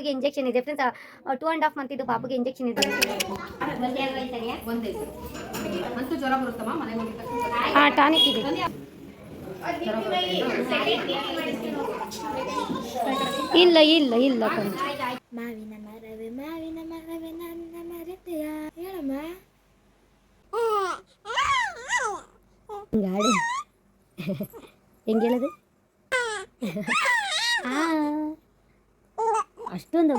ಪಾಪುಗೆ ಇಂಜೆಕ್ಷನ್ ಇದೆ friends two and half month ಇದು ಪಾಪುಗೆ ಇಂಜೆಕ್ಷನ್ ಇದೆ. ಒಂದೇ ಅಂತೂ ಜ್ವರ ಬರುತ್ತಮ್ಮ ಮನೆಗೆ ಹೋಗಿದ ತಕ್ಷಣ ಹಾಂ ಟಾನಿಕ್ ಇದೆ. ಜ್ವರ ಬರುತ್ತೆ ಇಲ್ಲ ಇಲ್ಲ ಇಲ್ಲ ಕಣೆ ಮಾವಿನ ಮರವೇ ಮಾವಿನ ಮರವೇ ನನ್ನ ಮರೆತೆಯ. ಹೇಳಮ್ಮ. ಗಾಡಿ ಹೆಂಗೆ ಹೇಳೋದು? ಅಷ್ಟೊಂದು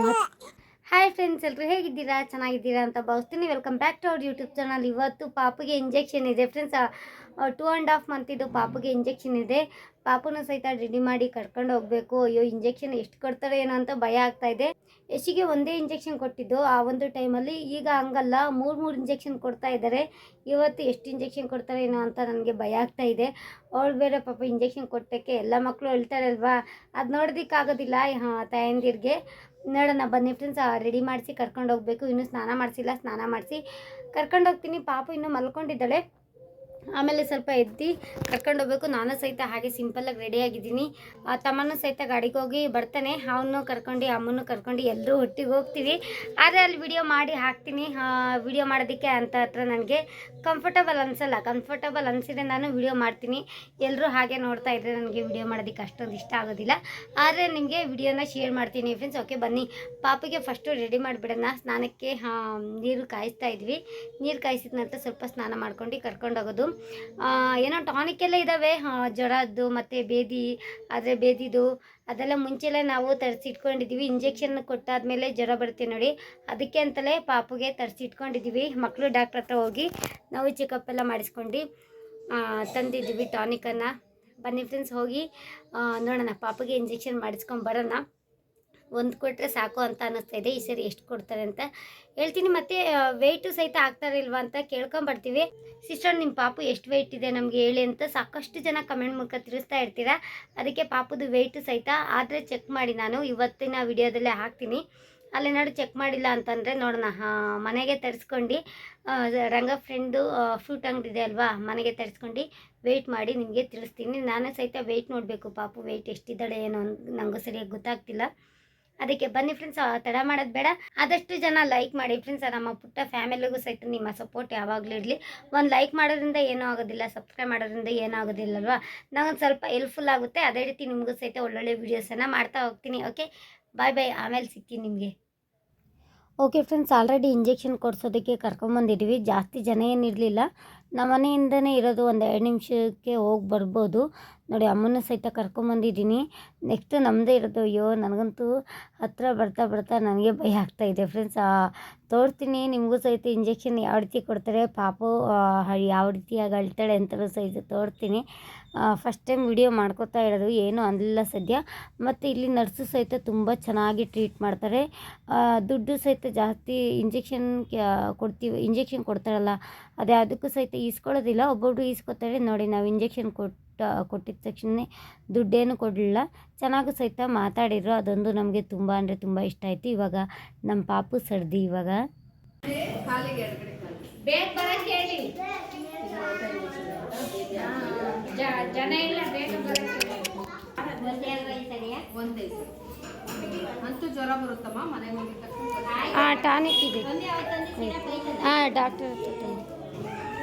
ಹಾಯ್ ಫ್ರೆಂಡ್ಸ್ ಎಲ್ಲರೂ ಹೇಗಿದ್ದೀರಾ? ಚೆನ್ನಾಗಿದ್ದೀರಾ ಅಂತ ಭಾವಿಸ್ತೀನಿ. ವೆಲ್ಕಮ್ ಬ್ಯಾಕ್ ಟು ಅವ್ರ ಯೂಟ್ಯೂಬ್ ಚಾನಲ್ ಇವತ್ತು ಪಾಪುಗೆ ಇಂಜೆಕ್ಷನ್ ಇದೆ. Friends two and half month ಇದು ಪಾಪುಗೆ ಇಂಜೆಕ್ಷನ್ ಇದೆ. ಪಾಪುನ ಸಹಿತ ರೆಡಿ ಮಾಡಿ ಕರ್ಕೊಂಡು ಹೋಗಬೇಕು. ಅಯ್ಯೋ ಇಂಜೆಕ್ಷನ್ ಎಷ್ಟು ಕೊಡ್ತಾರೆ ಏನೋ ಅಂತ ಭಯ ಆಗ್ತಾ ಇದೆ. ಯಶಿಗೆ ಒಂದೇ ಇಂಜೆಕ್ಷನ್ ಕೊಟ್ಟಿದ್ದು. ಆ ಒಂದು ಟೈಮಲ್ಲಿ ಈಗ ಹಂಗಲ್ಲ, ಮೂರು ಮೂರು ಇಂಜೆಕ್ಷನ್ ಕೊಡ್ತಾ ಇದ್ದಾರೆ. ಇವತ್ತು ಎಷ್ಟು ಇಂಜೆಕ್ಷನ್ ಕೊಡ್ತಾರೆ ಏನೋ ಅಂತ ನನಗೆ ಭಯ ಆಗ್ತಾ ಇದೆ. ಅವಳು ಬೇರೆ ಪಾಪ ಇಂಜೆಕ್ಷನ್ ಕೊಟ್ಟಕ್ಕೆ ಎಲ್ಲ ಮಕ್ಕಳು ಹೇಳ್ತಾರೆ ಅಲ್ವಾ ಅದು ನೋಡೋದಕ್ಕಾಗೋದಿಲ್ಲ, ಹಾಂ, ತಾಯಂದಿರಿಗೆ. ನೋಡೋಣ ಬನ್ನಿ ಫ್ರೆಂಡ್ಸ್ ರೆಡಿ ಮಾಡಿಸಿ ಕರ್ಕೊಂಡು ಹೋಗಬೇಕು. ಇನ್ನೂ ಸ್ನಾನ ಮಾಡಿಸಿಲ್ಲ, ಸ್ನಾನ ಮಾಡಿಸಿ ಕರ್ಕೊಂಡು ಹೋಗ್ತೀನಿ. ಪಾಪು ಇನ್ನೂ ಮಲ್ಕೊಂಡಿದ್ದಾಳೆ. ಆಮೇಲೆ ಸ್ವಲ್ಪ ಎದ್ದು ಕರ್ಕೊಂಡು ಹೋಗ್ಬೇಕು. ನಾನು ಸಹಿತ ಹಾಗೆ ಸಿಂಪಲ್ಲಾಗಿ ರೆಡಿಯಾಗಿದ್ದೀನಿ ತಮ್ಮನೂ ಸಹಿತ ಗಾಡಿಗೆ ಹೋಗಿ ಬರ್ತಾನೆ. ಅವನು ಕರ್ಕೊಂಡು ಅಮ್ಮನೂ ಕರ್ಕೊಂಡು ಎಲ್ಲರೂ ಒಟ್ಟಿಗೆ ಹೋಗ್ತೀವಿ. ಆದರೆ ಅಲ್ಲಿ ವಿಡಿಯೋ ಮಾಡಿ ಹಾಕ್ತೀನಿ. ವಿಡಿಯೋ ಮಾಡೋದಕ್ಕೆ ಅಂತ ಹತ್ರ ನನಗೆ ಕಂಫರ್ಟಬಲ್ ಅನಿಸಲ್ಲ. ಕಂಫರ್ಟಬಲ್ ಅನಿಸಿದ್ರೆ ನಾನು ವಿಡಿಯೋ ಮಾಡ್ತೀನಿ. ಎಲ್ಲರೂ ಹಾಗೆ ನೋಡ್ತಾ ಇದ್ದರೆ ನನಗೆ ವಿಡಿಯೋ ಮಾಡೋದಕ್ಕೆ ಅಷ್ಟೊಂದು ಇಷ್ಟ ಆಗೋದಿಲ್ಲ. ಆದರೆ ನಿಮಗೆ ವಿಡಿಯೋನ ಶೇರ್ ಮಾಡ್ತೀನಿ ಫ್ರೆಂಡ್ಸ್ ಓಕೆ ಬನ್ನಿ. ಪಾಪಿಗೆ ಫಸ್ಟು ರೆಡಿ ಮಾಡಿಬಿಡೋಣ. ಸ್ನಾನಕ್ಕೆ ನೀರು ಕಾಯಿಸ್ತಾ ಇದ್ವಿ. ನೀರು ಕಾಯಿಸಿದ ನಂತರ ಸ್ವಲ್ಪ ಸ್ನಾನ ಮಾಡ್ಕೊಂಡು ಕರ್ಕೊಂಡು ಹೋಗೋದು. ಆ, ಏನೋ ಟಾನಿಕ್ ಎಲ್ಲ ಇದ್ದಾವೆ ಜ್ವರದ್ದು ಮತ್ತು ಬೇದಿ, ಆದರೆ ಬೇದಿದು, ಅದೆಲ್ಲ ಮುಂಚೆಲ್ಲ ನಾವು ತರಿಸಿಟ್ಕೊಂಡಿದ್ದೀವಿ. ಇಂಜೆಕ್ಷನ್ ಕೊಟ್ಟಾದ್ಮೇಲೆ ಜ್ವರ ಬರುತ್ತೆ ನೋಡಿ. ಅದಕ್ಕೆ ಅಂತಲೇ ಪಾಪುಗೆ ತರಿಸಿಟ್ಕೊಂಡಿದ್ದೀವಿ. ಮಕ್ಕಳು ಡಾಕ್ಟ್ರ್ ಹತ್ರ ಹೋಗಿ ನಾವು ಚೆಕಪ್ ಎಲ್ಲ ಮಾಡಿಸ್ಕೊಂಡು ತಂದಿದ್ದೀವಿ ಟಾನಿಕನ್ನು. ಬನ್ನಿ ಫ್ರೆಂಡ್ಸ್ ಹೋಗಿ ನೋಡೋಣ ಪಾಪಗೆ ಇಂಜೆಕ್ಷನ್ ಮಾಡಿಸ್ಕೊಂಡು ಬರೋಣ. ಒಂದು ಕೊಟ್ಟರೆ ಸಾಕು ಅಂತ ಅನ್ನಿಸ್ತಾ ಇದೆ. ಈ ಸರಿ ಎಷ್ಟು ಕೊಡ್ತಾರೆ ಅಂತ ಹೇಳ್ತೀನಿ. ಮತ್ತು ವೆಯ್ಟು ಸಹಿತ ಆಗ್ತಾರೆ ಇಲ್ವಾ ಅಂತ ಕೇಳ್ಕೊಂಬರ್ತೀವಿ. ಸಿಸ್ಟರ್ ನಿಮ್ಮ ಪಾಪು ಎಷ್ಟು ವೆಯ್ಟ್ ಇದೆ ನಮಗೆ ಹೇಳಿ ಅಂತ ಸಾಕಷ್ಟು ಜನ ಕಮೆಂಟ್ ಮೂಲಕ ತಿಳಿಸ್ತಾ ಇರ್ತೀರಾ? ಅದಕ್ಕೆ ಪಾಪುದು ವೆಯ್ಟು ಸಹಿತ ಆದರೆ ಚೆಕ್ ಮಾಡಿ ನಾನು. ಇವತ್ತಿನ ವಿಡಿಯೋದಲ್ಲೇ ಹಾಕ್ತೀನಿ. ಅಲ್ಲೇನಾದ್ರು ಚೆಕ್ ಮಾಡಿಲ್ಲ ಅಂತಂದರೆ ನೋಡೋಣ. ಮನೆಗೆ ತರಿಸ್ಕೊಂಡು ರಂಗ ಫ್ರೆಂಡು ಫ್ರೂಟ್ ಅಂಗಡಿ ಇದೆ ಅಲ್ವಾ? ಮನೆಗೆ ತರಿಸ್ಕೊಂಡು ವೆಯ್ಟ್ ಮಾಡಿ ನಿಮಗೆ ತಿಳಿಸ್ತೀನಿ ನಾನು ಸಹಿತ ವೆಯ್ಟ್ ನೋಡಬೇಕು ಪಾಪು. ವೆಯ್ಟ್ ಎಷ್ಟಿದ್ದಾಳೆ ಏನೋ ನನಗೂ ಸರಿಯಾಗಿ ಗೊತ್ತಾಗ್ತಿಲ್ಲ. ಅದಕ್ಕೆ ಬನ್ನಿ ಫ್ರೆಂಡ್ಸ್ ತಡ ಮಾಡೋದು ಬೇಡ. ಆದಷ್ಟು ಜನ ಲೈಕ್ ಮಾಡಿ ಫ್ರೆಂಡ್ಸ್ ನಮ್ಮ ಪುಟ್ಟ ಫ್ಯಾಮಿಲಿಗೂ ಸಹಿತ ನಿಮ್ಮ ಸಪೋರ್ಟ್ ಯಾವಾಗಲೂ ಇರಲಿ. ಒಂದು ಲೈಕ್ ಮಾಡೋದ್ರಿಂದ ಏನೂ ಆಗೋದಿಲ್ಲ ಸಬ್ಸ್ಕ್ರೈಬ್ ಮಾಡೋದ್ರಿಂದ ಏನೂ ಆಗೋದಿಲ್ಲಲ್ವಾ? ನಂಗೊಂದು ಸ್ವಲ್ಪ ಹೆಲ್ಪ್ಫುಲ್ ಆಗುತ್ತೆ. ಅದೇ ರೀತಿ ನಿಮಗೂ ಸಹಿತ ಒಳ್ಳೊಳ್ಳೆ ವೀಡಿಯೋಸನ್ನು ಮಾಡ್ತಾ ಹೋಗ್ತೀನಿ ಓಕೆ ಬಾಯ್ ಬಾಯ್ ಆಮೇಲೆ ಸಿಗ್ತೀನಿ ನಿಮಗೆ. ಓಕೆ ಫ್ರೆಂಡ್ಸ್ ಆಲ್ರೆಡಿ ಇಂಜೆಕ್ಷನ್ ಕೊಡ್ಸೋದಕ್ಕೆ ಕರ್ಕೊಂಬಂದಿದ್ದೀವಿ ಜಾಸ್ತಿ ಜನ ಏನಿರಲಿಲ್ಲ ನಮ್ಮ ಮನೆಯಿಂದನೇ ಇರೋದು ಒಂದು ಎರಡು ನಿಮಿಷಕ್ಕೆ ಹೋಗಿ ಬರ್ಬೋದು. ನೋಡಿ, ಅಮ್ಮನ ಸಹಿತ ಕರ್ಕೊಂಬಂದಿದ್ದೀನಿ. ನೆಕ್ಸ್ಟ್ ನಮ್ಮದೇ ಇರೋದು, ಅಯ್ಯೋ, ನನಗಂತೂ ಹತ್ತಿರ ಬರ್ತಾ ಬರ್ತಾ ನನಗೆ ಭಯ ಆಗ್ತಾ ಇದೆ ಫ್ರೆಂಡ್ಸ್. ತೋರ್ತೀನಿ, ನಿಮಗೂ ಸಹಿತ ಇಂಜೆಕ್ಷನ್ ಯಾವ ರೀತಿ ಕೊಡ್ತಾರೆ, ಪಾಪ ಯಾವ ರೀತಿಯಾಗಿ ಅಳ್ತಾಳೆ ಅಂತಲೂ ಸಹಿತ ತೋರ್ತೀನಿ. ಫಸ್ಟ್ ಟೈಮ್ ವಿಡಿಯೋ ಮಾಡ್ಕೋತಾ ಇರೋದು, ಏನೂ ಅನ್ನಲಿಲ್ಲ ಸದ್ಯ. ಮತ್ತು ಇಲ್ಲಿ ನರ್ಸು ಸಹಿತ ತುಂಬ ಚೆನ್ನಾಗಿ ಟ್ರೀಟ್ ಮಾಡ್ತಾರೆ. ದುಡ್ಡು ಸಹಿತ ಜಾಸ್ತಿ ಇಂಜೆಕ್ಷನ್ ಕೊಡ್ತೀವಿ ಇಂಜೆಕ್ಷನ್ ಕೊಡ್ತಾರಲ್ಲ, ಅದೇ, ಅದಕ್ಕೂ ಸಹಿತ ಈಸ್ಕೊಳ್ಳೋದಿಲ್ಲ. ಒಬ್ಬೊಬ್ರು ಈಸ್ಕೊತಾರೆ. ನೋಡಿ ನಾವು ಇಂಜೆಕ್ಷನ್ ಕೊಟ್ಟ ಕೊಟ್ಟಿದ ತಕ್ಷಣ ದುಡ್ಡೇನು ಕೊಡಲಿಲ್ಲ. ಚೆನ್ನಾಗೂ ಸಹಿತ ಮಾತಾಡಿದ್ರು. ಅದೊಂದು ನಮಗೆ ತುಂಬ ಅಂದರೆ ತುಂಬ ಇಷ್ಟ ಆಯಿತು. ಇವಾಗ ನಮ್ಮ ಪಾಪು ಸರ್ದಿ ಇವಾಗ. ಜನ ಇಲ್ಲ ಅಂತೂ ಜ್ವರ ಬರುತ್ತಮ್ಮ ಮನೆಗೆ ಹಾಂ ಟಾನಿಕ್ ಇದೆ. ಹಾಂ ಡಾಕ್ಟರ್ ಹತ್ರ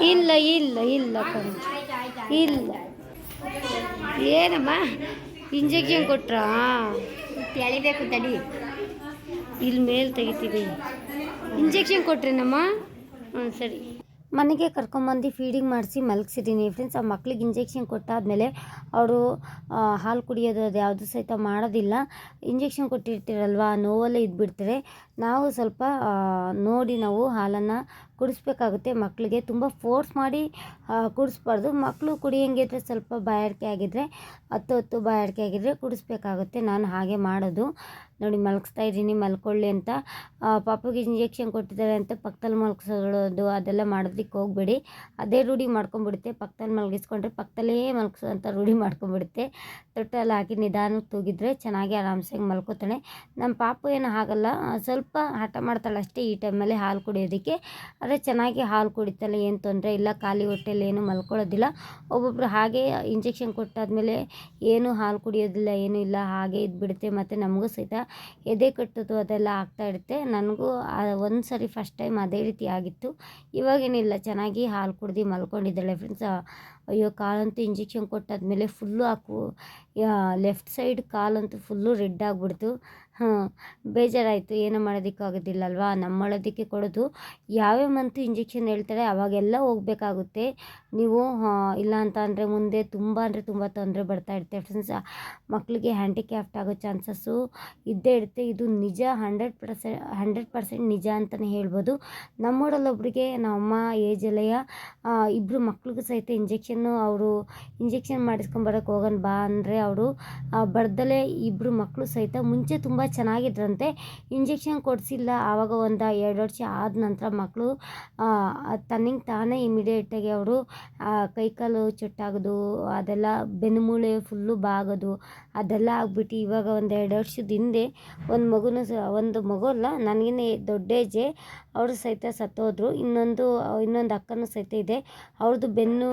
ಇಲ್ಲ ಇಲ್ಲ ಇಲ್ಲ ಕಣೆ. ಇಲ್ಲ. ಏನಮ್ಮ? ಇಂಜೆಕ್ಷನ್ ಕೊಟ್ರಾ? ಎಳಿಬೇಕು ತಡಿ. ಇಲ್ಲಿ ಮೇಲೆ ತೆಗಿತೀವಿ ಇಂಜೆಕ್ಷನ್ ಕೊಟ್ರೇನಮ್ಮ? ಹ್ಞೂ ಸರಿ. ಮನೆಗೆ ಕರ್ಕೊಂಬಂದು ಫೀಡಿಂಗ್ ಮಾಡಿಸಿ ಮಲಗಿಸಿದ್ದೀನಿ. ಫ್ರೆಂಡ್ಸ್ ಆ ಮಕ್ಳಿಗೆ ಇಂಜೆಕ್ಷನ್ ಕೊಟ್ಟಾದಮೇಲೆ ಅವರು ಹಾಲು ಕುಡಿಯೋದು ಅದು ಯಾವುದು ಸಹಿತ ಮಾಡೋದಿಲ್ಲ. ಇಂಜೆಕ್ಷನ್ ಕೊಟ್ಟಿರ್ತೀರಲ್ವ ನೋವಲ್ಲೇ ಇದ್ಬಿಡ್ತಾರೆ. ನಾವು ಸ್ವಲ್ಪ ನೋಡಿ ನಾವು ಹಾಲನ್ನು ಕುಡಿಸ್ಬೇಕಾಗುತ್ತೆ. ಮಕ್ಕಳಿಗೆ ತುಂಬ ಫೋರ್ಸ್ ಮಾಡಿ ಕುಡಿಸ್ಬಾರ್ದು. ಮಕ್ಕಳು ಕುಡಿಯಂಗಿದ್ರೆ ಸ್ವಲ್ಪ ಬಾಯಾರಿಕೆ ಆಗಿದ್ದರೆ ಹತ್ತು ಹೊತ್ತು ಬಾಯಾರಿಕೆ ಆಗಿದ್ದರೆ ಕುಡಿಸ್ಬೇಕಾಗುತ್ತೆ. ನಾನು ಹಾಗೆ ಮಾಡೋದು. ನೋಡಿ ಮಲಗಿಸ್ತಾ ಇದ್ದೀನಿ, ಮಲ್ಕೊಳ್ಳಿ ಅಂತ. ಪಾಪಗೆ ಇಂಜೆಕ್ಷನ್ ಕೊಟ್ಟಿದ್ದಾರೆ ಅಂತ ಪಕ್ಕದಲ್ಲಿ ಮಲಗಿಸೋದು ಅದೆಲ್ಲ ಮಾಡೋದಕ್ಕೆ ಹೋಗಬೇಡಿ. ಅದೇ ರೂಢಿ ಮಾಡ್ಕೊಂಬಿಡುತ್ತೆ ಪಕ್ಕದಲ್ಲಿ ಮಲಗಿಸ್ಕೊಂಡ್ರೆ ಪಕ್ಕದಲ್ಲೇ ಮಲಗಿಸೋ ಅಂತ ರೂಢಿ ಮಾಡ್ಕೊಂಬಿಡುತ್ತೆ ತೊಟ್ಟಲ್ಲಿ ಹಾಕಿ ನಿಧಾನಕ್ಕೆ ತೂಗಿದ್ರೆ ಚೆನ್ನಾಗಿ ಆರಾಮ್ಸಾಗಿ ಮಲ್ಕೋತಾಳೆ. ನಮ್ಮ ಪಾಪು ಏನು ಆಗಲ್ಲ ಸ್ವಲ್ಪ ಹಠ ಮಾಡ್ತಾಳೆ ಅಷ್ಟೇ ಈ ಟೈಮಲ್ಲಿ ಹಾಲು ಕುಡಿಯೋದಕ್ಕೆ. ಆದರೆ ಚೆನ್ನಾಗಿ ಹಾಲು ಕುಡಿತಾಳೆ, ಏನು ತೊಂದರೆ ಇಲ್ಲ, ಖಾಲಿ ಹೊಟ್ಟೆಯಲ್ಲಿ ಏನು ಮಲ್ಕೊಳ್ಳೋದಿಲ್ಲ. ಒಬ್ಬೊಬ್ರು ಹಾಗೆ ಇಂಜೆಕ್ಷನ್ ಕೊಟ್ಟಾದ್ಮೇಲೆ ಏನು ಹಾಲು ಕುಡಿಯೋದಿಲ್ಲ, ಏನೂ ಇಲ್ಲ, ಹಾಗೆ ಇದ್ಬಿಡುತ್ತೆ. ಮತ್ತು ನಮಗೂ ಸಹಿತ ಎದೆ ಕಟ್ಟೋದು ಅದೆಲ್ಲ ಆಗ್ತಾ ಇರುತ್ತೆ. ನನಗೂ ಒಂದು ಸರಿ ಫಸ್ಟ್ ಟೈಮ್ ಅದೇ ರೀತಿ ಆಗಿತ್ತು. ಇವಾಗೇನಿಲ್ಲ ಚೆನ್ನಾಗಿ ಹಾಲು ಕುಡ್ದು ಮಲ್ಕೊಂಡಿದ್ದಾಳೆ ಫ್ರೆಂಡ್ಸ್ ಅಯ್ಯೋ, ಕಾಲಂತೂ ಇಂಜೆಕ್ಷನ್ ಕೊಟ್ಟಾದ್ಮೇಲೆ ಫುಲ್ಲು ಹಾಕು ಲೆಫ್ಟ್ ಸೈಡ್ ಕಾಲಂತೂ ಫುಲ್ಲು ರೆಡ್ ಆಗಿಬಿಡ್ತು. ಹಾಂ ಬೇಜಾರಾಯಿತು, ಏನೂ ಮಾಡೋದಕ್ಕಾಗೋದಿಲ್ಲ ಅಲ್ವಾ ನಮ್ಮಳೋದಕ್ಕೆ ಕೊಡೋದು, ಯಾವ್ಯಾವ ಮಂತು ಇಂಜೆಕ್ಷನ್ ಹೇಳ್ತಾರೆ, ಅವಾಗೆಲ್ಲ ಹೋಗಬೇಕಾಗುತ್ತೆ. ನೀವು ಇಲ್ಲ ಅಂತ ಅಂದರೆ ಮುಂದೆ ತುಂಬ ಅಂದರೆ ತುಂಬ ತೊಂದರೆ ಬರ್ತಾ ಇರುತ್ತೆ ಫ್ರೆಂಡ್ಸ್ ಮಕ್ಕಳಿಗೆ ಹ್ಯಾಂಡಿಕ್ಯಾಫ್ಟ್ ಆಗೋ ಚಾನ್ಸಸ್ಸು ಇದ್ದೇ ಇರುತ್ತೆ. ಇದು ನಿಜ ಹಂಡ್ರೆಡ್ ಪರ್ಸೆಂಟ್ ಹಂಡ್ರೆಡ್ ಪರ್ಸೆಂಟ್ ನಿಜ ಅಂತಲೇ ಹೇಳ್ಬೋದು. ನಮ್ಮೂರಲ್ಲೊಬ್ರಿಗೆ, ನಮ್ಮಮ್ಮ, ಏಜಲೆಯ ಇಬ್ಬರು ಮಕ್ಳಿಗೂ ಸಹಿತ ಇಂಜೆಕ್ಷನ್ನು ಅವರು ಇಂಜೆಕ್ಷನ್ ಮಾಡಿಸ್ಕೊಂಬರೋಕೆ ಹೋಗೋಣ ಬಾ ಅಂದರೆ ಅವರು ಬರ್ದಲೇ ಇಬ್ಬರು ಮಕ್ಕಳು ಸಹಿತ ಮುಂಚೆ ತುಂಬ ಚೆನ್ನಾಗಿದ್ರಂತೆ. ಇಂಜೆಕ್ಷನ್ ಕೊಡಿಸಿಲ್ಲ. ಆವಾಗ ಒಂದು ಎರಡು ವರ್ಷ ಆದ ನಂತರ ಮಕ್ಕಳು ತನ್ನಿಂಗೆ ತಾನೇ ಇಮಿಡಿಯೇಟಾಗಿ ಅವರು ಕೈಕಾಲು ಚುಟ್ಟಾಗೋದು, ಅದೆಲ್ಲ ಬೆನ್ನುಮೂಳೆ ಫುಲ್ಲು ಬಾಗೋದು, ಅದೆಲ್ಲ ಆಗ್ಬಿಟ್ಟು ಇವಾಗ ಒಂದು ಎರಡು ವರ್ಷದ ಹಿಂದೆ ಒಂದು ಮಗುನ ಒಂದು ಮಗು ಅಲ್ಲ ನನಗಿನ್ನ ದೊಡ್ಡ ಏಜೆ ಅವರು ಸಹಿತ ಸತ್ತೋದ್ರು. ಇನ್ನೊಂದು ಇನ್ನೊಂದು ಅಕ್ಕನೂ ಸಹಿತ ಇದೆ. ಅವ್ರದ್ದು ಬೆನ್ನು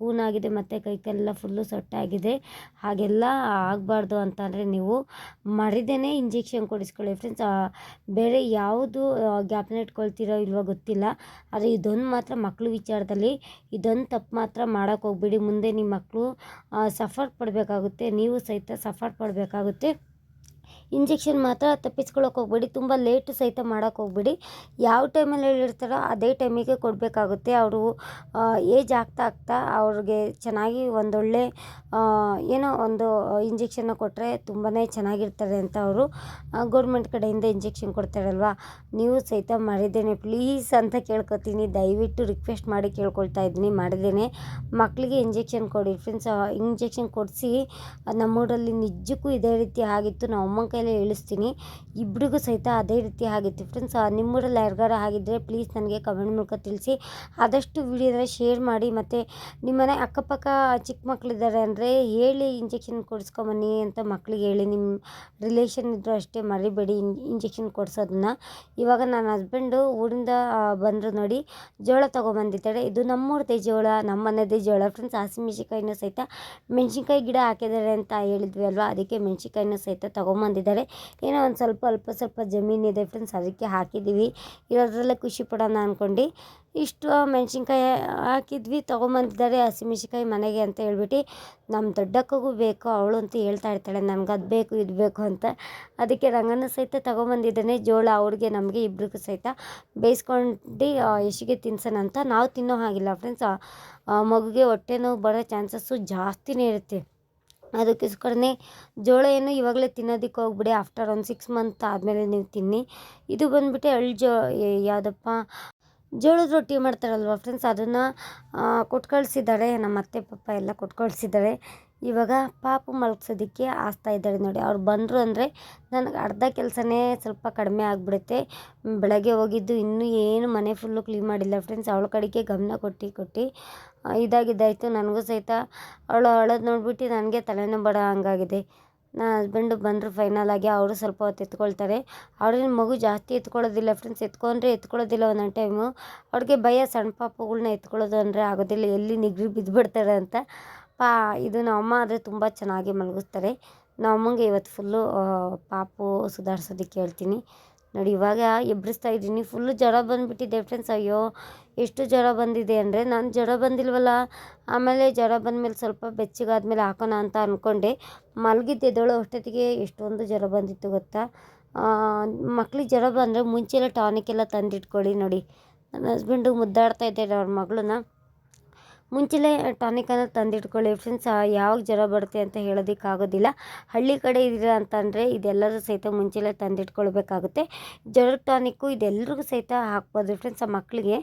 ಕೂನಾಗಿದೆ, ಮತ್ತು ಕೈಕಾಲೆಲ್ಲ ಫುಲ್ಲು ಸೊಟ್ಟಾಗಿದೆ. ಹಾಗೆಲ್ಲ ಆಗಬಾರ್ದು ಅಂತಂದರೆ ನೀವು ಮರಿದೇನೆ ಇಂಜೆಕ್ಷನ್ ಕೊಡಿಸ್ಕೊಳ್ಳಿ ಫ್ರೆಂಡ್ಸ್ ಬೇರೆ ಯಾವುದು ಜ್ಞಾಪನ ಇಟ್ಕೊಳ್ತೀರೋ ಇಲ್ವೋ ಗೊತ್ತಿಲ್ಲ. ಆದರೆ ಇದೊಂದು ಮಾತ್ರ ಮಕ್ಕಳು ವಿಚಾರದಲ್ಲಿ, ಇದೊಂದು ತಪ್ಪು ಮಾತ್ರ ಮಾಡೋಕ್ಕೆ ಹೋಗ್ಬೇಡಿ. ಮುಂದೆ ನಿಮ್ಮ ಮಕ್ಕಳು ಸಫರ್ ಪಡಬೇಕಾಗುತ್ತೆ. ನೀವು ಸಹಿತ ಸಫರ್ ಪಡಬೇಕಾಗುತ್ತೆ. ಇಂಜೆಕ್ಷನ್ ಮಾತ್ರ ತಪ್ಪಿಸ್ಕೊಳಕ್ಕೆ ಹೋಗ್ಬೇಡಿ, ತುಂಬ ಲೇಟು ಸಹಿತ ಮಾಡೋಕ್ಕೆ ಹೋಗ್ಬೇಡಿ. ಯಾವ ಟೈಮಲ್ಲಿ ಹೇಳಿರ್ತಾರೋ ಅದೇ ಟೈಮಿಗೆ ಕೊಡಬೇಕಾಗುತ್ತೆ. ಅವರು ಏಜ್ ಆಗ್ತಾ ಆಗ್ತಾ ಅವ್ರಿಗೆ ಚೆನ್ನಾಗಿ ಒಂದೊಳ್ಳೆ ಏನೋ ಒಂದು ಇಂಜೆಕ್ಷನ್ನ ಕೊಟ್ಟರೆ ತುಂಬಾ ಚೆನ್ನಾಗಿರ್ತಾರೆ ಅಂತ ಅವರು ಗೌರ್ಮೆಂಟ್ ಕಡೆಯಿಂದ ಇಂಜೆಕ್ಷನ್ ಕೊಡ್ತಾರಲ್ವಾ? ನೀವು ಸಹಿತ ಮಾಡಿದ್ದೇನೆ. ಪ್ಲೀಸ್ ಅಂತ ಕೇಳ್ಕೊತೀನಿ. ದಯವಿಟ್ಟು ರಿಕ್ವೆಸ್ಟ್ ಮಾಡಿ ಕೇಳ್ಕೊಳ್ತಾ ಇದ್ದೀನಿ. ಮಾಡಿದ್ದೇನೆ. ಮಕ್ಕಳಿಗೆ ಇಂಜೆಕ್ಷನ್ ಕೊಡಿ. ಫ್ರೆಂಡ್ಸ್ ಇಂಜೆಕ್ಷನ್ ಕೊಡಿಸಿ, ನಮ್ಮೂರಲ್ಲಿ ನಿಜಕ್ಕೂ ಇದೇ ರೀತಿ ಆಗಿತ್ತು. ನಮ್ಮ ಅಮ್ಮನ ಕೈಲೇ ಇಳಿಸ್ತೀನಿ. ಇಬ್ಬರಿಗೂ ಸಹಿತ ಅದೇ ರೀತಿ ಆಗಿತ್ತು. ಫ್ರೆಂಡ್ಸ್ ನಿಮ್ಮೂರಲ್ಲಿ ಯಾರಿಗಾರ ಆಗಿದ್ದರೆ ಪ್ಲೀಸ್ ನನಗೆ ಕಮೆಂಟ್ ಮೂಲಕ ತಿಳಿಸಿ. ಆದಷ್ಟು ವಿಡಿಯೋನ ಶೇರ್ ಮಾಡಿ ಮತ್ತು ನಿಮ್ಮನೆ ಅಕ್ಕಪಕ್ಕ ಚಿಕ್ಕ ಮಕ್ಕಳಿದ್ದಾರೆ ಅಂದರೆ ಹೇಳಿ ಇಂಜೆಕ್ಷನ್ ಕೊಡಿಸ್ಕೊಂಬನ್ನಿ ಅಂತ ಮಕ್ಕಳಿಗೆ ಹೇಳಿ. ನಿಮ್ಮ ರಿಲೇಷನ್ ಇದ್ದರೂ ಅಷ್ಟೇ ಮರಿಬೇಡಿ ಇಂಜೆಕ್ಷನ್ ಕೊಡಿಸೋದನ್ನ. ಇವಾಗ ನನ್ನ ಹಸ್ಬೆಂಡು ಊರಿಂದ ಬಂದರು ನೋಡಿ ಜೋಳ ತೊಗೊಂಬಂದಿದ್ದಾರೆ. ಇದು ನಮ್ಮೂರದೇ ಜೋಳ ನಮ್ಮ ಮನೆದೇ ಜೋಳ. ಫ್ರೆಂಡ್ಸ್ ಹಸಿಮೆಣ್ಸಿನ್ಕಾಯಿನೂ ಸಹಿತ ಮೆಣಸಿನ್ಕಾಯಿ ಗಿಡ ಹಾಕಿದ್ದಾರೆ ಅಂತ ಹೇಳಿದ್ವಿ ಅಲ್ವಾ? ಅದಕ್ಕೆ ಮೆಣಸಿನ್ಕಾಯಿನೂ ಸಹಿತ ತೊಗೊಂಬಂದಿದ್ದಾರೆ. ಏನೋ ಒಂದು ಸ್ವಲ್ಪ ಅಲ್ಪ ಸ್ವಲ್ಪ ಜಮೀನಿದೆ ಫ್ರೆಂಡ್ಸ್ ಅದಕ್ಕೆ ಹಾಕಿದ್ದೀವಿ ಇರೋದ್ರಲ್ಲೇ ಖುಷಿ ಪಡೋಣ ಅಂದ್ಕೊಂಡು ಇಷ್ಟು ಮೆಣಸಿನ್ಕಾಯಿ ಹಾಕಿದ್ವಿ, ತೊಗೊಂಬಂದಿದ್ದಾರೆ ಹಸಿಮೆಣ್ಸಿನ್ಕಾಯಿ ಮನೆಗೆ ಅಂತ ಹೇಳ್ಬಿಟ್ಟು. ನಮ್ಮ ದೊಡ್ಡಕ್ಕಗೂ ಬೇಕು, ಅವಳು ಅಂತ ಹೇಳ್ತಾ ಇರ್ತಾಳೆ ನನಗೆ ಅದು ಬೇಕು, ಇದು ಬೇಕು ಅಂತ. ಅದಕ್ಕೆ ರಂಗನ ಸಹಿತ ತೊಗೊಂಬಂದಿದ್ದಾನೆ, ಜೋಳ ಅವ್ರಿಗೆ, ನಮಗೆ ಇಬ್ಬರಿಗೂ ಸಹಿತ. ಬೇಯಿಸ್ಕೊಂಡು ಎಷ್ಟಿಗೆ ತಿನ್ಸೋಣ ಅಂತ. ನಾವು ತಿನ್ನೋ ಹಾಗಿಲ್ಲ ಫ್ರೆಂಡ್ಸ್ ಮಗುಗೆ ಹೊಟ್ಟೆ ನೋವು ಬರೋ ಚಾನ್ಸಸ್ಸು ಜಾಸ್ತಿನೇ ಇರುತ್ತೆ. ಅದಕ್ಕೋಸ್ಕರನೇ ಜೋಳ ಏನು ಇವಾಗಲೇ ತಿನ್ನೋದಕ್ಕೆ ಹೋಗ್ಬಿಡಿ. ಆಫ್ಟರ್ ಒಂದು ಸಿಕ್ಸ್ ಮಂತ್ ಆದಮೇಲೆ ನೀವು ತಿನ್ನಿ. ಇದು ಬಂದುಬಿಟ್ಟು ಎಳ್ಳು ಜೋ ಯಾವುದಪ್ಪ? ಜೋಳದ ರೊಟ್ಟಿ ಮಾಡ್ತಾರಲ್ವ ಫ್ರೆಂಡ್ಸ್ ಅದನ್ನು ಕೊಟ್ಟು ಕಳಿಸಿದ್ದಾರೆ ನಮ್ಮ ಅತ್ತೆ ಪಪ್ಪ ಎಲ್ಲ ಕೊಟ್ಟು ಕಳಿಸಿದ್ದಾರೆ ಇವಾಗ ಪಾಪ ಮಲಗ್ಸೋದಕ್ಕೆ ಆಸ್ತಾ ಇದ್ದಾರೆ ನೋಡಿ. ಅವ್ರು ಬಂದರು ಅಂದರೆ ನನಗೆ ಅರ್ಧ ಕೆಲಸನೇ ಸ್ವಲ್ಪ ಕಡಿಮೆ ಆಗಿಬಿಡುತ್ತೆ. ಬೆಳಗ್ಗೆ ಹೋಗಿದ್ದು ಇನ್ನೂ ಏನು ಮನೆ ಫುಲ್ಲು ಕ್ಲೀನ್ ಮಾಡಿಲ್ಲ ಫ್ರೆಂಡ್ಸ್ ಅವಳ ಕಡೆಗೆ ಗಮನ ಕೊಟ್ಟು ಕೊಟ್ಟು ಇದಾಗಿದ್ದಾಯಿತು. ನನಗೂ ಸಹಿತ ಅವಳು ಅಳೋದು ನೋಡಿಬಿಟ್ಟು ನನಗೆ ತಲೆನೋವು ಬಡ ಹಂಗಾಗಿದೆ. ನನ್ನ ಹಸ್ಬೆಂಡು ಬಂದರು ಫೈನಲ್ ಆಗಿ ಅವರು ಸ್ವಲ್ಪ ಹೊತ್ತು ಎತ್ಕೊಳ್ತಾರೆ. ಅವ್ರೇನು ಮಗು ಜಾಸ್ತಿ ಎತ್ಕೊಳ್ಳೋದಿಲ್ಲ ಫ್ರೆಂಡ್ಸ್ ಎತ್ಕೊಂಡ್ರೆ ಎತ್ಕೊಳ್ಳೋದಿಲ್ಲ ಒಂದೊಂದು ಟೈಮು ಅವ್ರಿಗೆ ಭಯ ಸಣ್ಣ ಪಾಪುಗಳನ್ನ ಎತ್ಕೊಳ್ಳೋದು ಅಂದರೆ ಆಗೋದಿಲ್ಲ, ಎಲ್ಲಿ ನಿಗ್ರಿ ಬಿದ್ದುಬಿಡ್ತಾರೆ ಅಂತ. ಪಾ, ಇದು ನಮ್ಮ ಅಮ್ಮ ಆದರೆ ತುಂಬ ಚೆನ್ನಾಗಿ ಮಲಗಿಸ್ತಾರೆ. ನಮ್ಮಮ್ಮಂಗೆ ಇವತ್ತು ಫುಲ್ಲು ಪಾಪು ಸುಧಾರಿಸೋದಕ್ಕೆ ಹೇಳ್ತೀನಿ. ನೋಡಿ, ಇವಾಗ ಎಬ್ಬಿಸ್ತಾ ಇದ್ದೀನಿ. ಫುಲ್ಲು ಜ್ವರ ಬಂದುಬಿಟ್ಟಿದೆ ಫ್ರೆಂಡ್ಸ್ ಅಯ್ಯೋ, ಎಷ್ಟು ಜ್ವರ ಬಂದಿದೆ ಅಂದರೆ ನಾನು ಜ್ವರ ಬಂದಿಲ್ವಲ್ಲ? ಆಮೇಲೆ ಜ್ವರ ಬಂದಮೇಲೆ ಸ್ವಲ್ಪ ಬೆಚ್ಚಗಾದ್ಮೇಲೆ ಹಾಕೋಣ ಅಂತ ಅಂದ್ಕೊಂಡೆ ಮಲಗಿದ್ದೆದ್ದಳು ಅಷ್ಟೊತ್ತಿಗೆ ಎಷ್ಟೊಂದು ಜ್ವರ ಬಂದಿತ್ತು ಗೊತ್ತಾ? ಮಕ್ಳಿಗೆ ಜ್ವರ ಬಂದರೆ ಮುಂಚೆಲ್ಲ ಟಾನಿಕ್ ಎಲ್ಲ ತಂದಿಟ್ಕೊಳ್ಳಿ ನೋಡಿ. ನನ್ನ ಹಸ್ಬೆಂಡು ಮುದ್ದಾಡ್ತಾ ಇದ್ದಾರೆ ಅವ್ರ ಮಗಳನ್ನ. ಮುಂಚೆಲೇ ಟಾನಿಕನ್ನು ತಂದಿಟ್ಕೊಳ್ಳಿ ಫ್ರೆಂಡ್ಸ್. ಯಾವಾಗ ಜ್ವರ ಬರುತ್ತೆ ಅಂತ ಹೇಳೋದಕ್ಕಾಗೋದಿಲ್ಲ. ಹಳ್ಳಿ ಕಡೆ ಇದ್ದೀರಾ ಅಂತಂದರೆ ಇದೆಲ್ಲರೂ ಸಹಿತ ಮುಂಚೆಲೇ ತಂದಿಟ್ಕೊಳ್ಬೇಕಾಗುತ್ತೆ. ಜ್ವರ ಟಾನಿಕ್ಕು ಇದೆಲ್ಲರಿಗೂ ಸಹಿತ ಹಾಕ್ಬೋದು ಫ್ರೆಂಡ್ಸ್ ಆ ಮಕ್ಕಳಿಗೆ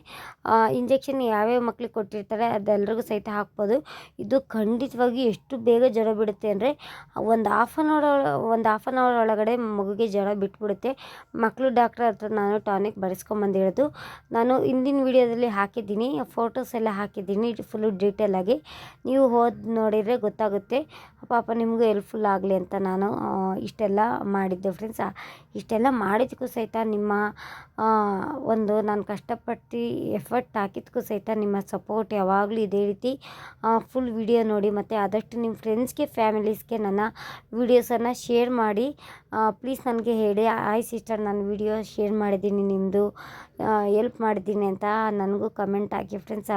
ಇಂಜೆಕ್ಷನ್ ಯಾವ್ಯಾವ ಮಕ್ಳಿಗೆ ಕೊಟ್ಟಿರ್ತಾರೆ ಅದೆಲ್ಲರಿಗೂ ಸಹಿತ ಹಾಕ್ಬೋದು. ಇದು ಖಂಡಿತವಾಗಿ ಎಷ್ಟು ಬೇಗ ಜ್ವರ ಬಿಡುತ್ತೆ ಅಂದರೆ, ಒಂದು ಹಾಫ್ ಆನ್ ಅವರ್ ಒಂದು ಹಾಫ್ ಆನ್ ಅವರ್ ಒಳಗಡೆ ಮಗುಗೆ ಜ್ವರ ಬಿಟ್ಬಿಡುತ್ತೆ. ಮಕ್ಕಳು ಡಾಕ್ಟ್ರ್ ಹತ್ರ ನಾನು ಟಾನಿಕ್ ಬರೆಸ್ಕೊಂಬಂದಿರೋದು ನಾನು ಹಿಂದಿನ ವೀಡಿಯೋದಲ್ಲಿ ಹಾಕಿದ್ದೀನಿ ಫೋಟೋಸ್ ಎಲ್ಲ ಹಾಕಿದ್ದೀನಿ. ಫುಲ್ಲು ಡೀಟೇಲಾಗಿ ನೀವು ಹೋದ್ ನೋಡಿದರೆ ಗೊತ್ತಾಗುತ್ತೆ. ಪಾಪ ನಿಮಗೂ ಹೆಲ್ಪ್ಫುಲ್ ಆಗಲಿ ಅಂತ ನಾನು ಇಷ್ಟೆಲ್ಲ ಮಾಡಿದ್ದೆ ಫ್ರೆಂಡ್ಸ್ ಇಷ್ಟೆಲ್ಲ ಮಾಡಿದ್ದಕ್ಕೂ ಸಹಿತ ನಿಮ್ಮ ಒಂದು ನಾನು ಕಷ್ಟಪಟ್ಟು ಎಫರ್ಟ್ ಹಾಕಿದ್ದಕ್ಕೂ ಸಹಿತ ನಿಮ್ಮ ಸಪೋರ್ಟ್ ಯಾವಾಗಲೂ ಇದೇ ರೀತಿ ಫುಲ್ ವಿಡಿಯೋ ನೋಡಿ ಮತ್ತು ಆದಷ್ಟು ನಿಮ್ಮ ಫ್ರೆಂಡ್ಸ್ಗೆ ಫ್ಯಾಮಿಲೀಸ್ಗೆ ನನ್ನ ವಿಡಿಯೋಸನ್ನು ಶೇರ್ ಮಾಡಿ ಪ್ಲೀಸ್ ನನಗೆ ಹೇಳಿ ಆಯ್ ಸಿಸ್ಟರ್ ನಾನು ವಿಡಿಯೋ ಶೇರ್ ಮಾಡಿದ್ದೀನಿ ನಿಮ್ಮದು ಎಲ್ಪ್ ಮಾಡಿದ್ದೀನಿ ಅಂತ ನನಗೂ ಕಮೆಂಟ್ ಹಾಕಿ ಫ್ರೆಂಡ್ಸ್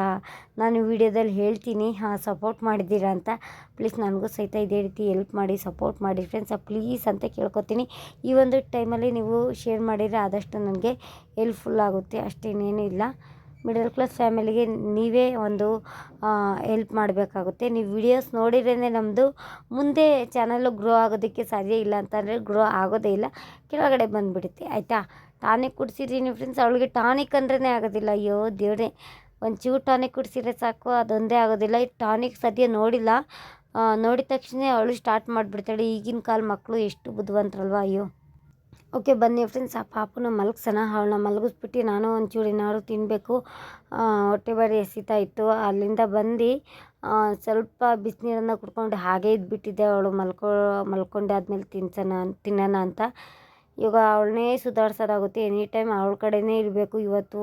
ನಾನು ವಿಡಿಯೋದಲ್ಲಿ ಹೇಳ್ತೀನಿ. ಹಾಂ ಸಪೋರ್ಟ್ ಮಾಡಿದ್ದೀರಾ ಅಂತ. ಪ್ಲೀಸ್ ನನಗೂ ಸಹಿತ ಇದೇ ರೀತಿ ಹೆಲ್ಪ್ ಮಾಡಿ ಸಪೋರ್ಟ್ ಮಾಡಿ. ಫ್ರೆಂಡ್ಸ್ ಪ್ಲೀಸ್ ಅಂತ ಕೇಳ್ಕೊತೀನಿ. ಈ ಒಂದು ಟೈಮಲ್ಲಿ ನೀವು ಶೇರ್ ಮಾಡಿದರೆ ಆದಷ್ಟು ನನಗೆ ಹೆಲ್ಪ್ಫುಲ್ ಆಗುತ್ತೆ. ಅಷ್ಟೇನೇನು ಇಲ್ಲ. ಮಿಡಲ್ ಕ್ಲಾಸ್ ಫ್ಯಾಮಿಲಿಗೆ ನೀವೇ ಒಂದು ಹೆಲ್ಪ್ ಮಾಡಬೇಕಾಗುತ್ತೆ. ನೀವು ವಿಡಿಯೋಸ್ ನೋಡಿದ್ರೇ ನಮ್ಮದು ಮುಂದೆ ಚಾನಲ್ಲು ಗ್ರೋ ಆಗೋದಕ್ಕೆ ಸಾಧ್ಯ ಇಲ್ಲ ಅಂತಂದರೆ ಗ್ರೋ ಆಗೋದೇ ಇಲ್ಲ. ಕೆಳಗಡೆ ಬಂದುಬಿಡುತ್ತೆ. ಆಯಿತಾ? ಟಾನಿಕ್ ಕುಡಿಸಿದ್ದೀನಿ ಫ್ರೆಂಡ್ಸ್ ಅವಳಿಗೆ ಟಾನಿಕ್ ಅಂದ್ರೇ ಆಗೋದಿಲ್ಲ. ಅಯ್ಯೋ, ದೇವ್ರೆ. ಒಂಚೂರು ಟಾನಿಕ್ ಕುಡಿಸಿದ್ರೆ ಸಾಕು, ಅದೊಂದೇ ಆಗೋದಿಲ್ಲ. ಈ ಟಾನಿಕ್ ಸದ್ಯ ನೋಡಿಲ್ಲ. ನೋಡಿದ ತಕ್ಷಣ ಅವಳು ಸ್ಟಾರ್ಟ್ ಮಾಡಿಬಿಡ್ತಾಳೆ. ಈಗಿನ ಕಾಲ ಮಕ್ಕಳು ಎಷ್ಟು ಬುದ್ಧಿವಂತರಲ್ವ, ಅಯ್ಯೋ. ಓಕೆ ಬನ್ನಿ ಫ್ರೆಂಡ್ಸ್ ಆ ಪಾಪನ ಮಲಗ್ಸೋಣ. ಅವಳನ್ನ ಮಲಗಿಸ್ಬಿಟ್ಟು ನಾನು ಒಂಚೂರು ಏನಾದ್ರು ತಿನ್ನಬೇಕು ಹೊಟ್ಟೆ ಬಾರಿ ಎಸಿತಾ ಇತ್ತು. ಅಲ್ಲಿಂದ ಬಂದು ಸ್ವಲ್ಪ ಬಿಸಿನೀರನ್ನು ಕುಡ್ಕೊಂಡು ಹಾಗೇ ಇದ್ಬಿಟ್ಟಿದ್ದೆ. ಅವಳು ಮಲ್ಕೊ ಆದಮೇಲೆ ತಿನ್ಸೋಣ, ತಿನ್ನೋಣ ಅಂತ. ಇವಾಗ ಅವಳನ್ನೇ ಸುಧಾರ್ಸೋದಾಗುತ್ತೆ. ಎನಿ ಟೈಮ್ ಅವಳ ಕಡೆನೇ ಇರಬೇಕು. ಇವತ್ತು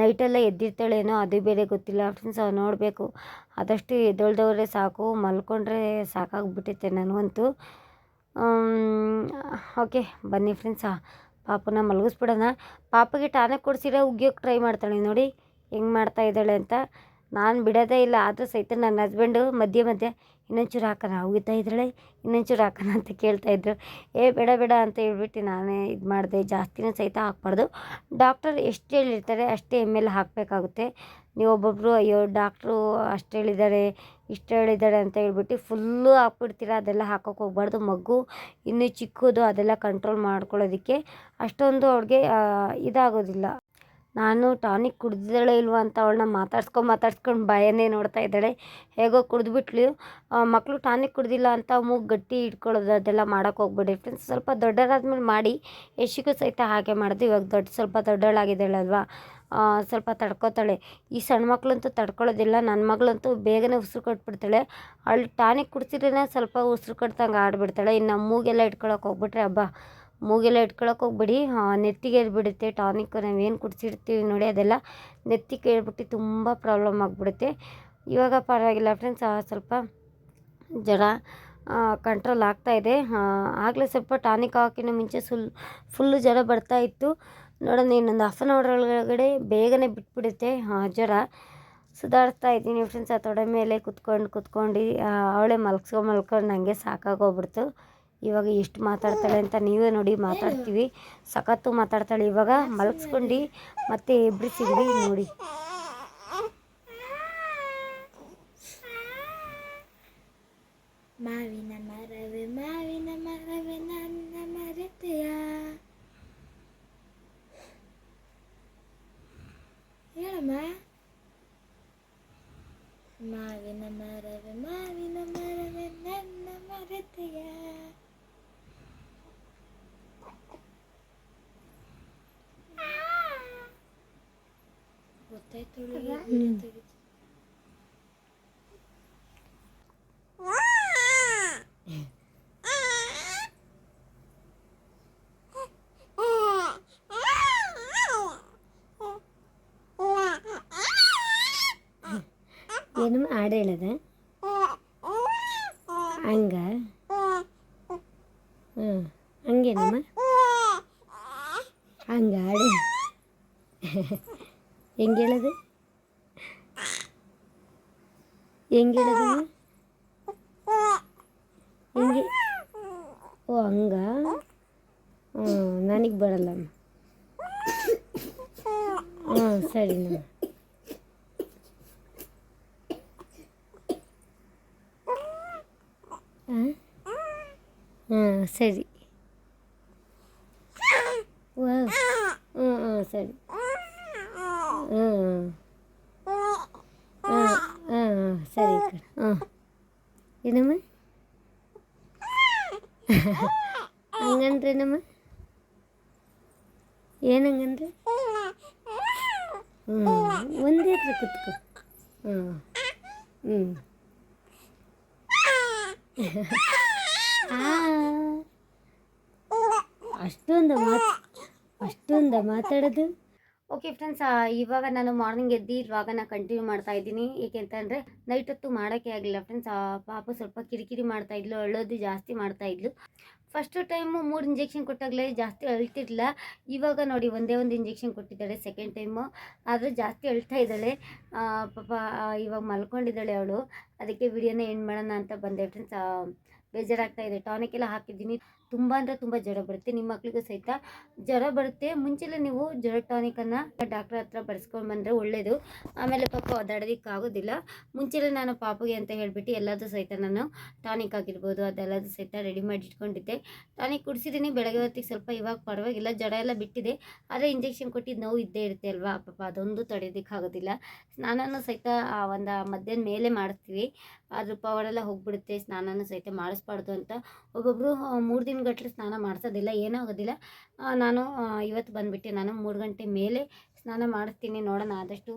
ನೈಟೆಲ್ಲ ಎದ್ದಿರ್ತಾಳೇನೋ ಅದು ಬೇರೆ ಗೊತ್ತಿಲ್ಲ. ಫ್ರೆಂಡ್ಸ್ ಅವ್ರು ನೋಡಬೇಕು. ಆದಷ್ಟು ಎದ್ದೊಳ್ದವ್ರೆ ಸಾಕು. ಮಲ್ಕೊಂಡ್ರೆ ಸಾಕಾಗ್ಬಿಟ್ಟೈತೆ ನನಗಂತೂ. ಓಕೆ. ಬನ್ನಿ ಫ್ರೆಂಡ್ಸ್ ಪಾಪನ ಮಲಗಿಸ್ಬಿಡೋಣ. ಪಾಪಗೆ ಟಾನಿಕ್ ಕೊಡಿಸಿರೋ ಉಗಿಯೋಕ್ಕೆ ಟ್ರೈ ಮಾಡ್ತಾಳೆ ನೋಡಿ. ಹೆಂಗೆ ಮಾಡ್ತಾ ಇದ್ದಾಳೆ ಅಂತ. ನಾನು ಬಿಡೋದೇ ಇಲ್ಲ, ಆದರೂ ಸಹಿತ ನನ್ನ ಹಸ್ಬೆಂಡು ಮಧ್ಯೆ ಮಧ್ಯೆ, ಇನ್ನೊಂಚೂರು ಹಾಕೋಣ, ಉಗಿತಾ ಇದ್ದಾಳೆ ಇನ್ನೊಂಚೂರು ಹಾಕೋಣ, ಅಂತ ಕೇಳ್ತಾಯಿದ್ರು ಏ, ಬೇಡ ಬೇಡ, ಅಂತ ಹೇಳ್ಬಿಟ್ಟು ನಾನೇ ಇದು ಮಾಡಿದೆ. ಜಾಸ್ತಿನೂ ಸಹಿತ ಹಾಕ್ಬಾರ್ದು. ಡಾಕ್ಟರ್ ಎಷ್ಟು ಹೇಳಿರ್ತಾರೆ ಅಷ್ಟೇ ಎಂ ಎಲ್ ಹಾಕಬೇಕಾಗುತ್ತೆ. ನೀವು ಒಬ್ಬೊಬ್ಬರು ಅಯ್ಯೋ, ಡಾಕ್ಟ್ರು ಅಷ್ಟು ಹೇಳಿದ್ದಾರೆ, ಇಷ್ಟು ಹೇಳಿದ್ದಾರೆ, ಅಂತ ಹೇಳ್ಬಿಟ್ಟು ಫುಲ್ಲು ಹಾಕ್ಬಿಡ್ತೀರ? ಅದೆಲ್ಲ ಹಾಕೋಕೆ ಹೋಗ್ಬಾರ್ದು. ಮಗು ಇನ್ನೂ ಚಿಕ್ಕದು, ಅದೆಲ್ಲ ಕಂಟ್ರೋಲ್ ಮಾಡ್ಕೊಳ್ಳೋದಕ್ಕೆ ಅಷ್ಟೊಂದು ಅವ್ರಿಗೆ ಇದಾಗೋದಿಲ್ಲ. ನಾನು ಟಾನಿಕ್ ಕುಡ್ದಿದ್ದಾಳೆ ಇಲ್ವ ಅಂತ ಅವಳನ್ನ ಮಾತಾಡ್ಸ್ಕೊಂಡು ಮಾತಾಡ್ಸ್ಕೊಂಡು ಭಯನೇ ನೋಡ್ತಾ ಇದ್ದಾಳೆ. ಹೇಗೋ ಕುಡಿದ್ಬಿಟ್ಲು. ಮಕ್ಕಳು ಟಾನಿಕ್ ಕುಡ್ದಿಲ್ಲ ಅಂತ ಮೂಗು ಗಟ್ಟಿ ಇಟ್ಕೊಳ್ಳೋದು ಅದೆಲ್ಲ ಮಾಡೋಕೆ ಹೋಗ್ಬೇಡಿ. ಫ್ರೆಂಡ್ಸ್ ಸ್ವಲ್ಪ ದೊಡ್ಡರಾದ್ಮೇಲೆ ಮಾಡಿ, ಯಶಿಗೂ ಸಹಿತ ಹಾಗೆ ಮಾಡೋದು. ಇವಾಗ ದೊಡ್ಡ, ಸ್ವಲ್ಪ ದೊಡ್ಡವಳಾಗಿದ್ದಾಳಲ್ವಾ ಸ್ವಲ್ಪ ತಡ್ಕೋತಾಳೆ. ಈ ಸಣ್ಣ ಮಕ್ಕಳಂತೂ ತಡ್ಕೊಳ್ಳೋದಿಲ್ಲ. ನನ್ನ ಮಗಳಂತೂ ಬೇಗನೆ ಉಸಿರು ಕಟ್ಬಿಡ್ತಾಳೆ. ಅವಳು ಟಾನಿಕ್ ಕುಡ್ಸಿದ್ರೆ ಸ್ವಲ್ಪ ಉಸಿರು ಕಟ್ತಂಗೆ ಆಡ್ಬಿಡ್ತಾಳೆ. ಇನ್ನು ಮೂಗೆಲ್ಲ ಇಟ್ಕೊಳಕ್ಕೆ ಹೋಗ್ಬಿಟ್ರೆ ಹಬ್ಬ ಮೂಗೆಲ್ಲ ಇಟ್ಕೊಳಕ್ಕೆ ಹೋಗ್ಬಿಡಿ. ನೆತ್ತಿಗೆ ಏರ್ಬಿಡುತ್ತೆ ಟಾನಿಕ್ ನಾವೇನು ಕುಡಿಸಿರ್ತೀವಿ ನೋಡಿ, ಅದೆಲ್ಲ ನೆತ್ತಿಗೆ ಏರ್ಬಿಟ್ಟು ತುಂಬ ಪ್ರಾಬ್ಲಮ್ ಆಗಿಬಿಡುತ್ತೆ. ಇವಾಗ ಪರವಾಗಿಲ್ಲ ಫ್ರೆಂಡ್ಸ್ ಸ್ವಲ್ಪ ಜ್ವರ ಕಂಟ್ರೋಲ್ ಆಗ್ತಾ ಇದೆ. ಆಗಲೇ ಸ್ವಲ್ಪ ಟಾನಿಕ್ ಹಾಕಿನ ಮುಂಚೆ ಸುಲ್ ಫುಲ್ಲು ಜ್ವರ ಬರ್ತಾ ಇತ್ತು. ನೋಡೋಣ, ಇನ್ನೊಂದು ಹಾಫ್ ಆನ್ ಅವರ್ ಒಳಗಡೆ ಬೇಗನೆ ಬಿಟ್ಬಿಡುತ್ತೆ. ಜ್ವರ ಸುಧಾರಿಸ್ತಾ ಇದ್ದೀನಿ ಫ್ರೆಂಡ್ಸ್ ಆ ತೊಡೆ ಮೇಲೆ ಕುತ್ಕೊಂಡು ಕುತ್ಕೊಂಡು ಅವಳೆ ಮಲ್ಸ್ಕೊಂಡು ಮಲ್ಕೊಂಡು ನನಗೆ ಸಾಕಾಗೋಗ್ಬಿಡ್ತು ಇವಾಗ ಎಷ್ಟು ಮಾತಾಡ್ತಾಳೆ ಅಂತ ನೀವೇ ನೋಡಿ ಮಾತಾಡ್ತೀವಿ. ಸಖತ್ತು ಮಾತಾಡ್ತಾಳೆ. ಇವಾಗ ಮಲಗಿಸ್ಕೊಂಡು ಮತ್ತೆ ಎಬ್ರಿಸಿದ್ವಿ ನೋಡಿ. ಮಾವಿನ ಮರವೇ ಮಾವಿನ ಮರವೇ ನನ್ನ ಮರೆತೆಯ. ಹೇಳಮ್ಮ. ಮಾವಿನ ಮರವೇ ಮಾವಿನ ಮರವೇ ನನ್ನ ಮರೆತೆಯ. ಗೊತ್ತಾಯ್ತು ಅವಳಿಗೆ ವಿಡಿಯೋ ತೆಗಿತು ಏನು ಹಾಡು ಹೇಳದ ಹಂಗ ಹ್ಞೂ ಹಂಗೇನಮ್ಮ எங்கிடது எங்கே ಓ ಹಂಗ ನನಗೆ ಬರಲ್ಲ ಹಾಂ ಸರಿ ನಮ್ಮ ಹಾಂ ಸರಿ ಹಾಂ ಹಾಂ ಸರಿ ಹಾಂ ಹಾಂ ಏನಮ್ಮ? ಹಂಗಂದ್ರೇನಮ್ಮ ಏನಂಗಂದ್ರೆ ಹ್ಞೂ ಒಂದೇ ಹತ್ರ ಕುತ್ಕೊ. ಹ್ಞೂ ಹ್ಞೂ ಅಷ್ಟೊಂದು ಮಾತು ಅಷ್ಟೊಂದ ಮಾತಾಡೋದು ಓಕೆ ಫ್ರೆಂಡ್ಸ್ ಇವಾಗ ನಾನು ಮಾರ್ನಿಂಗ್ ಎದ್ದು ಇವಾಗ ಕಂಟಿನ್ಯೂ ಮಾಡ್ತಾ ಇದ್ದೀನಿ. ಏಕೆಂತಂದರೆ ನೈಟ್ ಹೊತ್ತು ಮಾಡೋಕ್ಕೆ ಆಗಲಿಲ್ಲ ಫ್ರೆಂಡ್ಸ್ ಪಾಪ ಸ್ವಲ್ಪ ಕಿರಿಕಿರಿ ಮಾಡ್ತಾ ಇದ್ಲು, ಅಳೋದು ಜಾಸ್ತಿ ಮಾಡ್ತಾ ಇದ್ಲು. ಫಸ್ಟು ಟೈಮು ಮೂರು ಇಂಜೆಕ್ಷನ್ ಕೊಟ್ಟಾಗಲೇ ಜಾಸ್ತಿ ಅಳ್ತಿರ್ಲಿಲ್ಲ. ಇವಾಗ ನೋಡಿ, ಒಂದೇ ಒಂದು ಇಂಜೆಕ್ಷನ್ ಕೊಟ್ಟಿದ್ದಾಳೆ ಸೆಕೆಂಡ್ ಟೈಮು ಆದರೆ ಜಾಸ್ತಿ ಅಳ್ತಾ ಇದ್ದಾಳೆ. ಪಾಪ ಇವಾಗ ಮಲ್ಕೊಂಡಿದ್ದಾಳೆ ಅವಳು. ಅದಕ್ಕೆ ವಿಡಿಯೋನ ಎಂಡ್ ಮಾಡೋಣ ಅಂತ ಬಂದೆ ಫ್ರೆಂಡ್ಸ್ ಬೇಜಾರಾಗ್ತಾ ಇದೆ. ಟಾನಿಕ್ ಎಲ್ಲ ಹಾಕಿದ್ದೀನಿ. ತುಂಬ ಅಂದರೆ ತುಂಬ ಜ್ವರ ಬರುತ್ತೆ. ನಿಮ್ಮ ಮಕ್ಳಿಗೂ ಸಹಿತ ಜ್ವರ ಬರುತ್ತೆ. ಮುಂಚೆಲೆ ನೀವು ಜ್ವರ ಟಾನಿಕನ್ನು ಡಾಕ್ಟ್ರ್ ಹತ್ರ ಬರ್ಸ್ಕೊಂಡು ಬಂದರೆ ಒಳ್ಳೆಯದು ಆಮೇಲೆ ಪಾಪ ಒದಾಡೋದಕ್ಕೆ ಆಗೋದಿಲ್ಲ. ಮುಂಚೆಲೆ ನಾನು ಪಾಪಗೆ ಅಂತ ಹೇಳಿಬಿಟ್ಟು ಎಲ್ಲದೂ ಸಹಿತ ನಾನು ಟಾನಿಕ್ ಆಗಿರ್ಬೋದು ಅದೆಲ್ಲದೂ ಸಹಿತ ರೆಡಿ ಮಾಡಿ ಇಟ್ಕೊಂಡಿದ್ದೆ. ಟಾನಿಕ್ ಕುಡಿಸಿದ್ದೀನಿ. ಬೆಳಗ್ಗೆ ಹೊತ್ತಿಗೆ ಸ್ವಲ್ಪ ಇವಾಗ ಪರವಾಗಿಲ್ಲ. ಜ್ವರ ಎಲ್ಲ ಬಿಟ್ಟಿದೆ. ಆದರೆ ಇಂಜೆಕ್ಷನ್ ಕೊಟ್ಟಿದ್ದು ನೋವು ಇದ್ದೇ ಇರುತ್ತೆ ಅಲ್ವಾ? ಪಾಪ ಅದೊಂದು ತಡೆಯೋದಕ್ಕಾಗೋದಿಲ್ಲ ಸ್ನಾನನೂ ಸಹಿತ ಆ ಒಂದು ಮಧ್ಯಾಹ್ನ ಮೇಲೆ ಮಾಡಿಸ್ತೀವಿ. ಅದ್ರ ಪವರೆಲ್ಲ ಹೋಗ್ಬಿಡುತ್ತೆ. ಸ್ನಾನನೂ ಸಹಿತ ಮಾಡಿಸ್ಬಾರ್ದು ಅಂತ. ಒಬ್ಬೊಬ್ಬರು ಮೂರು ದಿನಗಟ್ಟಲೆ ಸ್ನಾನ ಮಾಡಿಸೋದಿಲ್ಲ, ಏನೂ ಆಗೋದಿಲ್ಲ. ನಾನು ಇವತ್ತು ಬಂದುಬಿಟ್ಟೆ ನಾನು ಮೂರು ಗಂಟೆ ಮೇಲೆ ಸ್ನಾನ ಮಾಡಿಸ್ತೀನಿ ನೋಡೋಣ, ಆದಷ್ಟು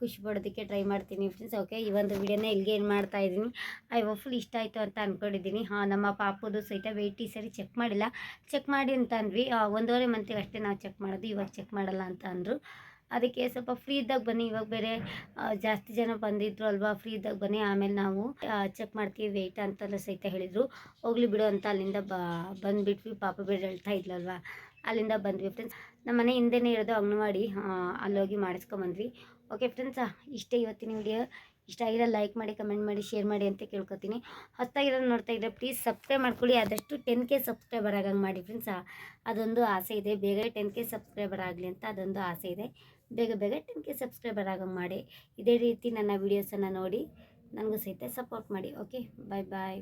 ಖುಷಿ ಪಡೋದಕ್ಕೆ ಟ್ರೈ ಮಾಡ್ತೀನಿ ಫ್ರೆಂಡ್ಸ್ ಓಕೆ ಈ ಒಂದು ವಿಡಿಯೋನ ಇಲ್ಲಿಗೆ ಏನು ಮಾಡ್ತಾ ಇದ್ದೀನಿ. ಐ ಫುಲ್ ಇಷ್ಟ ಆಯಿತು ಅಂತ ಅಂದ್ಕೊಂಡಿದ್ದೀನಿ ಹಾಂ, ನಮ್ಮ ಪಾಪದು ಸಹಿತ ವೆಯ್ಟ್ ಈ ಸರಿ ಚೆಕ್ ಮಾಡಿಲ್ಲ. ಚೆಕ್ ಮಾಡಿ ಅಂತ ಅಂದ್ವಿ. ಒಂದೂವರೆ ಮಂತಿಗೆ ಅಷ್ಟೇ ನಾವು ಚೆಕ್ ಮಾಡೋದು, ಇವಾಗ ಚೆಕ್ ಮಾಡಲ್ಲ ಅಂತ ಅಂದರು. ಅದಕ್ಕೆ ಸ್ವಲ್ಪ ಫ್ರೀ ಇದ್ದಾಗ ಬನ್ನಿ. ಇವಾಗ ಬೇರೆ ಜಾಸ್ತಿ ಜನ ಬಂದಿದ್ರು ಅಲ್ವಾ ಫ್ರೀ ಇದ್ದಾಗ ಬನ್ನಿ. ಆಮೇಲೆ ನಾವು ಚೆಕ್ ಮಾಡ್ತೀವಿ ವೆಯ್ಟ್ ಅಂತೆಲ್ಲ ಸಹಿತ ಹೇಳಿದರು. ಹೋಗ್ಲಿ ಬಿಡು ಅಂತ ಅಲ್ಲಿಂದ ಬ, ಬಂದುಬಿಟ್ವಿ. ಪಾಪ ಬೇರೆ ಹೇಳ್ತಾ ಇದ್ಲಲ್ವಾ. ಅಲ್ಲಿಂದ ಬಂದ್ವಿ ಫ್ರೆಂಡ್ಸ್ ನಮ್ಮ ಮನೆ ಹಿಂದೆನೇ ಇರೋದು ಅಂಗನವಾಡಿ. ಅಲ್ಲೋಗಿ ಮಾಡಿಸ್ಕೊಂಬಂದ್ವಿ. ಓಕೆ ಫ್ರೆಂಡ್ಸ್ ಇಷ್ಟೇ ಇವತ್ತಿನ ವಿಡಿಯೋ ಇಷ್ಟ ಆಗಿರೋ ಲೈಕ್ ಮಾಡಿ ಕಮೆಂಟ್ ಮಾಡಿ ಶೇರ್ ಮಾಡಿ ಅಂತ ಕೇಳ್ಕೊತೀನಿ. ಹೊತ್ತಾಗಿರೋದು ನೋಡ್ತಾ ಇದ್ದರೆ ಪ್ಲೀಸ್ ಸಬ್ಸ್ಕ್ರೈಬ್ ಮಾಡ್ಕೊಳ್ಳಿ. ಆದಷ್ಟು ಟೆನ್ ಕೆ ಸಬ್ಸ್ಕ್ರೈಬರ್ ಆಗಂಗೆ ಮಾಡಿ ಫ್ರೆಂಡ್ಸ್ ಅದೊಂದು ಆಸೆ ಇದೆ. ಬೇಗ ಟೆನ್ ಕೆ ಸಬ್ಸ್ಕ್ರೈಬರ್ ಆಗಲಿ ಅಂತ ಅದೊಂದು ಆಸೆ ಇದೆ. ಬೇಗ ಬೇಗ ಟೆನ್ ಕೆ ಸಬ್ಸ್ಕ್ರೈಬರ್ ಆಗೋಂಗೆ ಮಾಡಿ. ಇದೇ ರೀತಿ ನನ್ನ ವೀಡಿಯೋಸನ್ನು ನೋಡಿ, ನನಗೂ ಸಹಿತ ಸಪೋರ್ಟ್ ಮಾಡಿ. ಓಕೆ ಬಾಯ್ ಬಾಯ್